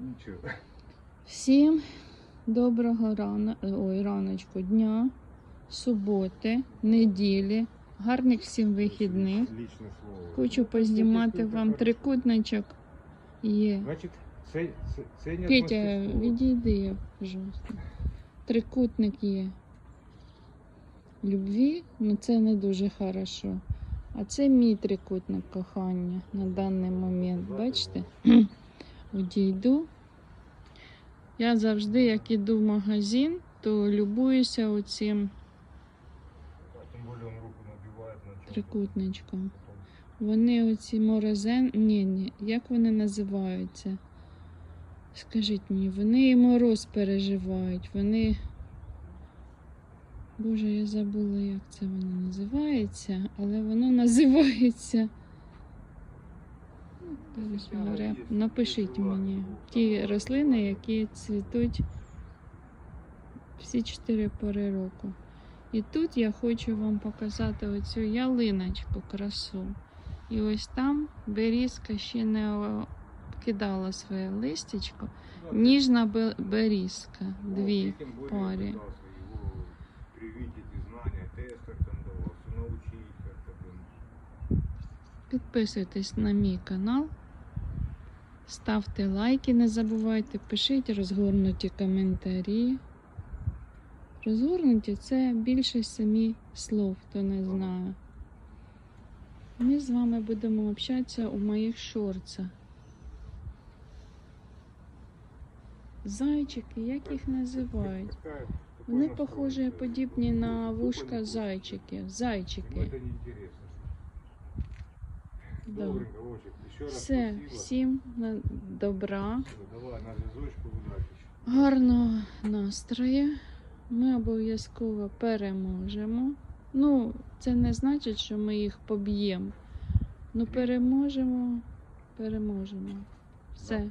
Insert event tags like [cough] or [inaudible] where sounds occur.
Нічого. Всім доброго рана... Ой, раночку дня, суботи, неділі, гарних всім вихідних. Хочу познімати вам трикутничок. Є. Значить, це, це, це не Петя, атмосферство. відійди, пожалуйста. Трикутник є. Любві, ну це не дуже хорошо. А це мій трикутник кохання на даний момент. Бачите? Одійду. Я завжди, як іду в магазин, то любуюся оцим трикутничком. Вони оці морозен. Ні, ні, як вони називаються? Скажіть мені, вони і мороз переживають. Вони. Боже, я забула, як це воно називається, але воно [laughs] називається. Напишіть мені ті рослини, які цвітуть всі чотири пори року. І тут я хочу вам показати оцю ялиночку красу. І ось там берізка ще не кидала своє листячко. Ніжна берізка. Дві парі. Підписуйтесь на мій канал. Ставте лайки, не забувайте, пишіть розгорнуті коментарі. Розгорнуті це більше самі слов, хто не знає. Ми з вами будемо общатися у моїх шорцах. Зайчики, як їх називають? Вони похожі, подібні на вушка зайчиків. Зайчики. Да. Все, всім добра. Гарного настрою. Ми обов'язково переможемо. Ну, це не значить, що ми їх поб'ємо. Ну, переможемо, переможемо. Все.